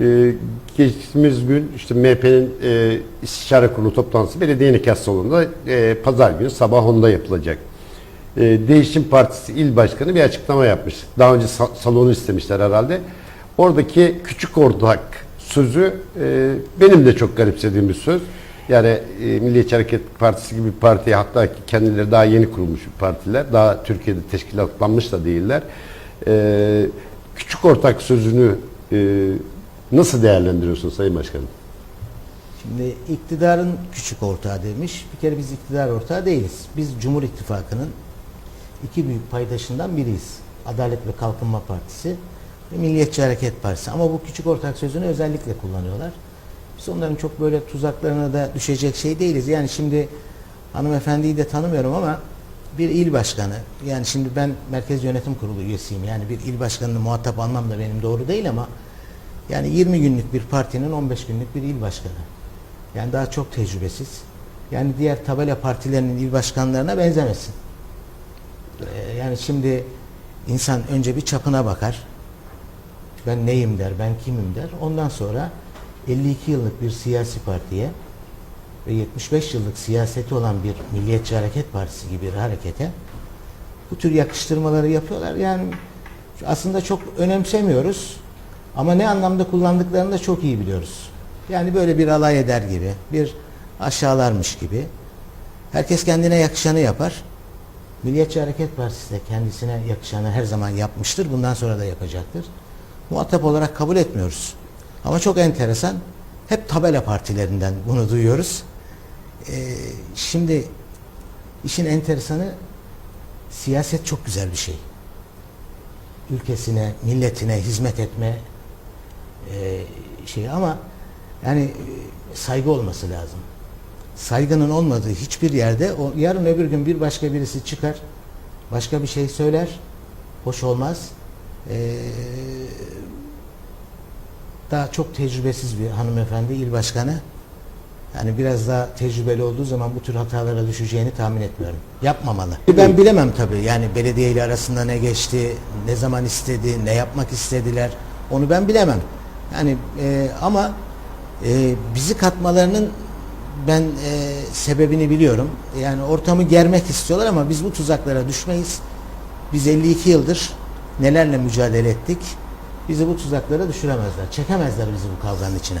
Ee, geçtiğimiz gün işte MHP'nin e, istişare kurulu toplantısı belediye nikah salonunda e, pazar günü sabah 10'da yapılacak. E, Değişim Partisi il başkanı bir açıklama yapmış. Daha önce sa- salonu istemişler herhalde. Oradaki küçük ortak sözü e, benim de çok garipsediğim bir söz. Yani e, Milliyetçi Hareket Partisi gibi bir parti hatta kendileri daha yeni kurulmuş bir partiler. Daha Türkiye'de teşkilatlanmış da değiller. E, küçük ortak sözünü e, nasıl değerlendiriyorsun Sayın Başkanım? Şimdi iktidarın küçük ortağı demiş. Bir kere biz iktidar ortağı değiliz. Biz Cumhur İttifakı'nın iki büyük paydaşından biriyiz. Adalet ve Kalkınma Partisi ve Milliyetçi Hareket Partisi. Ama bu küçük ortak sözünü özellikle kullanıyorlar. Biz onların çok böyle tuzaklarına da düşecek şey değiliz. Yani şimdi hanımefendiyi de tanımıyorum ama bir il başkanı, yani şimdi ben Merkez Yönetim Kurulu üyesiyim. Yani bir il başkanını muhatap almam da benim doğru değil ama yani 20 günlük bir partinin 15 günlük bir il başkanı. Yani daha çok tecrübesiz. Yani diğer tabela partilerinin il başkanlarına benzemesin. Ee, yani şimdi insan önce bir çapına bakar. Ben neyim der, ben kimim der. Ondan sonra 52 yıllık bir siyasi partiye ve 75 yıllık siyaseti olan bir Milliyetçi Hareket Partisi gibi bir harekete bu tür yakıştırmaları yapıyorlar. Yani aslında çok önemsemiyoruz ama ne anlamda kullandıklarını da çok iyi biliyoruz. Yani böyle bir alay eder gibi, bir aşağılarmış gibi. Herkes kendine yakışanı yapar. Milliyetçi Hareket Partisi de kendisine yakışanı her zaman yapmıştır. Bundan sonra da yapacaktır. Muhatap olarak kabul etmiyoruz. Ama çok enteresan. Hep tabela partilerinden bunu duyuyoruz. Ee, şimdi işin enteresanı siyaset çok güzel bir şey. Ülkesine, milletine hizmet etme e, şey ama yani e, saygı olması lazım. Saygının olmadığı hiçbir yerde o yarın öbür gün bir başka birisi çıkar, başka bir şey söyler, hoş olmaz. Ee, daha çok tecrübesiz bir hanımefendi il başkanı. Yani biraz daha tecrübeli olduğu zaman bu tür hatalara düşeceğini tahmin etmiyorum. Yapmamalı. Ben bilemem tabii. Yani belediye ile arasında ne geçti, ne zaman istedi, ne yapmak istediler. Onu ben bilemem. Yani e, ama e, bizi katmalarının ben e, sebebini biliyorum. Yani ortamı germek istiyorlar ama biz bu tuzaklara düşmeyiz. Biz 52 yıldır nelerle mücadele ettik. Bizi bu tuzaklara düşüremezler. Çekemezler bizi bu kavganın içine.